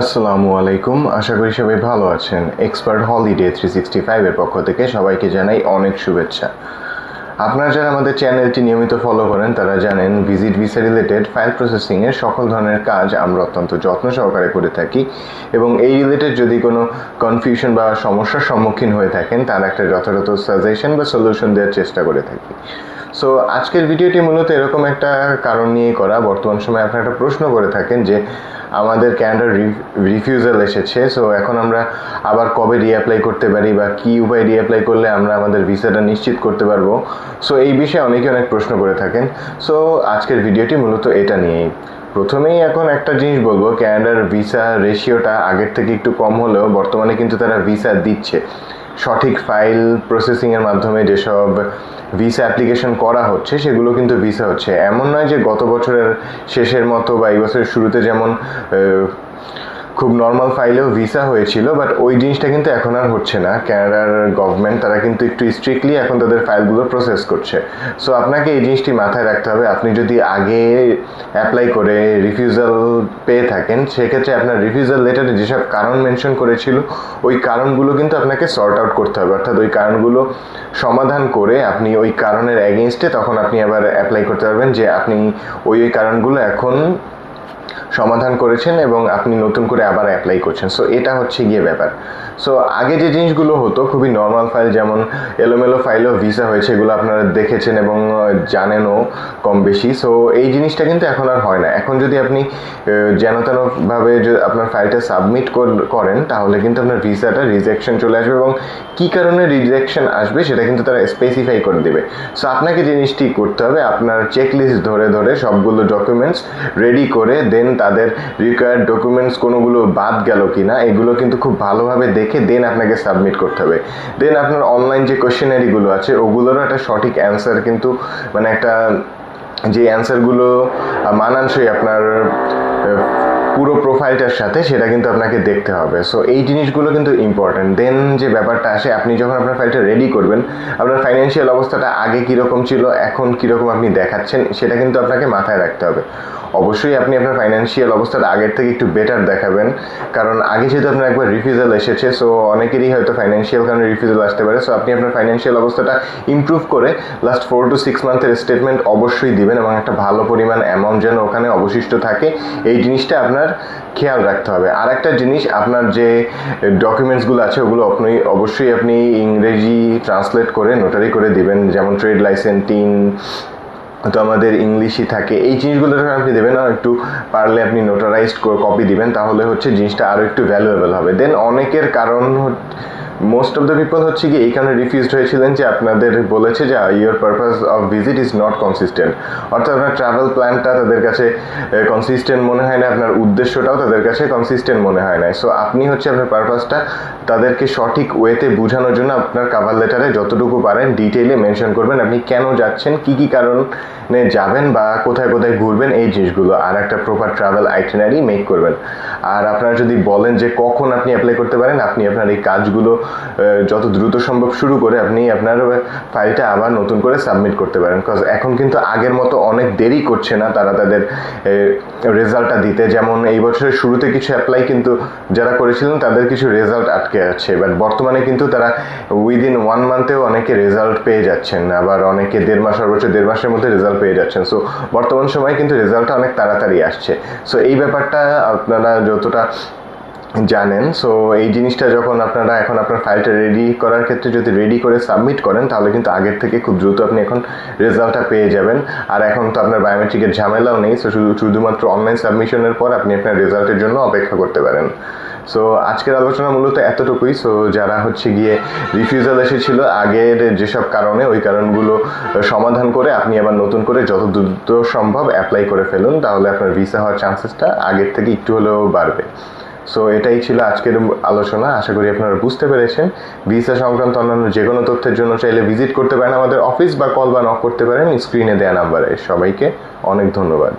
আসসালামু আলাইকুম। আশা করি সবাই ভালো আছেন। এক্সপার্ট হলিডে থ্রি সিক্সটি ফাইভের পক্ষ থেকে সবাইকে জানাই অনেক শুভেচ্ছা। আপনারা যারা আমাদের চ্যানেলটি নিয়মিত ফলো করেন, তারা জানেন ভিজিট ভিসা রিলেটেড ফাইল প্রসেসিংয়ের সকল ধরনের কাজ আমরা অত্যন্ত যত্ন সহকারে করে থাকি এবং এই রিলেটেড যদি কোনো কনফিউশন বা সমস্যার সম্মুখীন হয়ে থাকেন, তার একটা যথাযথ সাজেশন বা সলিউশন দেওয়ার চেষ্টা করে থাকি। সো আজকের ভিডিওটি মূলত এরকম একটা কারণ নিয়ে করা। বর্তমান সময়ে আপনারা একটা প্রশ্ন করে থাকেন যে, আমাদের ক্যানাডার রিফিউজাল এসেছে। সো এখন আমরা আবার কবে রিঅ্যাপ্লাই করতে পারি বা কী উপায়ে রিঅ্যাপ্লাই করলে আমরা আমাদের ভিসাটা নিশ্চিত করতে পারব? সো এই বিষয়ে অনেকে অনেক প্রশ্ন করে থাকেন। সো আজকের ভিডিওটি মূলত এটা নিয়েই। প্রথমেই এখন একটা জিনিস বলব ক্যানাডার ভিসা রেশিওটা আগের থেকে একটু কম হলেও বর্তমানে কিন্তু তারা ভিসা দিচ্ছে। সঠিক ফাইল প্রসেসিংয়ের মাধ্যমে যেসব ভিসা অ্যাপ্লিকেশন করা হচ্ছে, সেগুলো কিন্তু ভিসা হচ্ছে। এমন নয় যে গত বছরের শেষের মতো বা এই বছরের শুরুতে যেমন খুব নর্মাল ফাইলেও ভিসা হয়েছিল বাট ওই জিনিসটা কিন্তু এখন আর হচ্ছে না। ক্যানাডার গভর্নমেন্ট তারা কিন্তু একটু স্ট্রিক্টলি এখন তাদের ফাইলগুলো প্রসেস করছে। সো আপনাকে এই জিনিসটি মাথায় রাখতে হবে, আপনি যদি আগে অ্যাপ্লাই করে রিফিউজাল পেয়ে থাকেন, সেক্ষেত্রে আপনার রিফিউজাল লেটারে যেসব কারণ মেনশন করেছিল, ওই কারণগুলো কিন্তু আপনাকে সর্ট আউট করতে হবে। অর্থাৎ ওই কারণগুলো সমাধান করে আপনি ওই কারণের অ্যাগেনস্টে তখন আপনি আবার অ্যাপ্লাই করতে পারবেন যে আপনি ওই ওই কারণগুলো এখন সমাধান করেছেন এবং আপনি নতুন করে আবার অ্যাপ্লাই করছেন। সো এটা হচ্ছে গিয়ে ব্যাপার। সো আগে যে জিনিসগুলো হতো, খুবই নর্মাল ফাইল যেমন এলোমেলো ফাইলও ভিসা হয়েছে, এগুলো আপনারা দেখেছেন এবং জানেনও কম বেশি। সো এই জিনিসটা কিন্তু এখন আর হয় না। এখন যদি আপনি যেন তেনভাবে আপনার ফাইলটা সাবমিট করেন, তাহলে কিন্তু আপনার ভিসাটা রিজেকশন চলে আসবে এবং কী কারণে রিজেকশন আসবে, সেটা কিন্তু তারা স্পেসিফাই করে দেবে। সো আপনাকে জিনিসটি করতে হবে, আপনার চেকলিস্ট ধরে ধরে সবগুলো ডকুমেন্টস রেডি করে দেন তাদের রিকোয়ার্ড ডকুমেন্টস কোনোগুলো বাদ গেল কি না এগুলো কিন্তু খুব ভালোভাবে দেখে দেন আপনাকে সাবমিট করতে হবে। দেন আপনার অনলাইন যে কোশ্চেনারিগুলো আছে, ওগুলোরও একটা সঠিক অ্যান্সার কিন্তু মানে একটা যে অ্যান্সারগুলো মানানসই আপনার পুরো প্রোফাইলটার সাথে সেটা কিন্তু আপনাকে দেখতে হবে। সো এই জিনিসগুলো কিন্তু ইম্পর্ট্যান্ট দেন যে ব্যাপারটা আসে, আপনি যখন আপনার ফাইলটা রেডি করবেন, আপনার ফাইন্যান্সিয়াল অবস্থাটা আগে কীরকম ছিল, এখন কীরকম আপনি দেখাচ্ছেন, সেটা কিন্তু আপনাকে মাথায় রাখতে হবে। অবশ্যই আপনি আপনার ফাইন্যান্সিয়াল অবস্থাটা আগের থেকে একটু বেটার দেখাবেন। কারণ আগে যেহেতু আপনার একবার রিফিউজাল এসেছে সো অনেকেরই হয়তো ফাইন্যান্সিয়াল কারণে রিফিউজাল আসতে পারে। সো আপনি আপনার ফাইন্যান্সিয়াল অবস্থাটা ইমপ্রুভ করে লাস্ট ফোর টু সিক্স মান্থের স্টেটমেন্ট অবশ্যই দিবেন এবং একটা ভালো পরিমাণ অ্যামাউন্ট যেন ওখানে অবশিষ্ট থাকে। এই জিনিসটা আপনার খেয়াল রাখতে হবে। আর একটা জিনিস, আপনার যে ডকুমেন্টসগুলো আছে, ওগুলো আপনি অবশ্যই আপনি ইংরেজি ট্রান্সলেট করে নোটারি করে দিবেন। যেমন ট্রেড লাইসেন্স টিন তো আমাদের ইংলিশই থাকে। এই জিনিসগুলো যখন আপনি দেবেন, আর একটু পারলে আপনি নোটারাইজড কপি দিবেন, তাহলে হচ্ছে জিনিসটা আরও একটু ভ্যালুয়েবল হবে। দেন অনেকের কারণ মোস্ট অফ দ্য পিপল হচ্ছে কি এই কারণে রিফিউজড হয়েছিলেন যে আপনাদের বলেছে যে your purpose of visit is not consistent অর্থাৎ আপনার ট্রাভেল প্ল্যানটা তাদের কাছে কনসিস্টেন্ট মনে হয় না, আপনার উদ্দেশ্যটাও তাদের কাছে কনসিস্টেন্ট মনে হয় না। সো আপনি হচ্ছে আপনার পারপাসটা তাদেরকে সঠিক ওয়েতে বোঝানোর জন্য আপনার কাভার লেটারে যতটুকু পারেন ডিটেইলে মেনশন করবেন, আপনি কেন যাচ্ছেন, কি কি কারণে যাবেন বা কোথায় কোথায় ঘুরবেন, এই জিনিসগুলো আর একটা প্রপার ট্রাভেল আইটেনারি মেক করবেন। আর আপনারা যদি বলেন যে কখন আপনি অ্যাপ্লাই করতে পারেন, আপনি আপনার এই কাজগুলো যত দ্রুত সম্ভব শুরু করে আপনি আপনার ফাইলটা আবার নতুন করে সাবমিট করতে পারেন। কজ এখন কিন্তু আগের মতো অনেক দেরি করছে না তারা তাদের রেজাল্টটা দিতে। যেমন এই বছরের শুরুতে কিছু অ্যাপ্লাই কিন্তু যারা করেছিলেন, তাদের কিছু রেজাল্ট আটকে আছে। বাট বর্তমানে কিন্তু তারা উইদিন ওয়ান মান্থেও অনেকে রেজাল্ট পেয়ে যাচ্ছেন। আবার অনেকে দেড় মাস, সর্বোচ্চ দেড় মাসের মধ্যে রেজাল্ট পেয়ে যাচ্ছেন। সো বর্তমান সময়ে কিন্তু রেজাল্টটা অনেক তাড়াতাড়ি আসছে। সো এই ব্যাপারটা আপনারা যতটা জানেন। সো এই জিনিসটা যখন আপনারা এখন আপনার ফাইলটা রেডি করার ক্ষেত্রে যদি রেডি করে সাবমিট করেন, তাহলে কিন্তু আগের থেকে খুব দ্রুত আপনি এখন রেজাল্টটা পেয়ে যাবেন। আর এখন তো আপনার বায়োমেট্রিকের ঝামেলাও নেই। সো শুধু, শুধুমাত্র অনলাইন সাবমিশনের পর আপনি আপনার রেজাল্টের জন্য অপেক্ষা করতে পারেন। সো আজকের আলোচনা মূলত এতটুকুই। সো যারা হচ্ছে গিয়ে রিফিউজাল এসেছিল, আগের যেসব কারণে, ওই কারণগুলো সমাধান করে আপনি আবার নতুন করে যত দ্রুত সম্ভব অ্যাপ্লাই করে ফেলুন, তাহলে আপনার ভিসা হওয়ার চান্সেসটা আগের থেকে একটু হলেও বাড়বে। সো এটাই ছিল আজকের আলোচনা। আশা করি আপনারা বুঝতে পেরেছেন। ভিসা সংক্রান্ত অন্যান্য যে কোনো তথ্যের জন্য চাইলে ভিজিট করতে পারেন আমাদের অফিস বা কল বা নক করতে পারেন স্ক্রিনে দেওয়া নাম্বারে। সবাইকে অনেক ধন্যবাদ।